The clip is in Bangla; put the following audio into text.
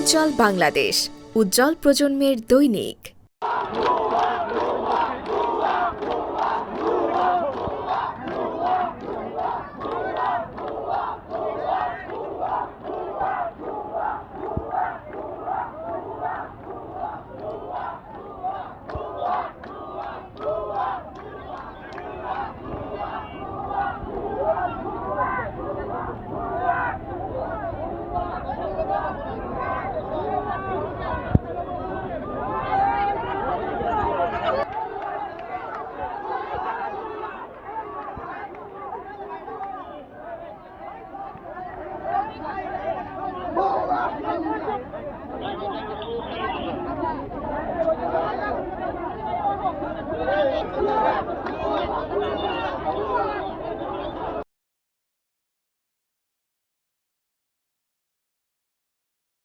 উজ্জ্বল বাংলাদেশ উজ্জ্বল প্রজন্মের দৈনিক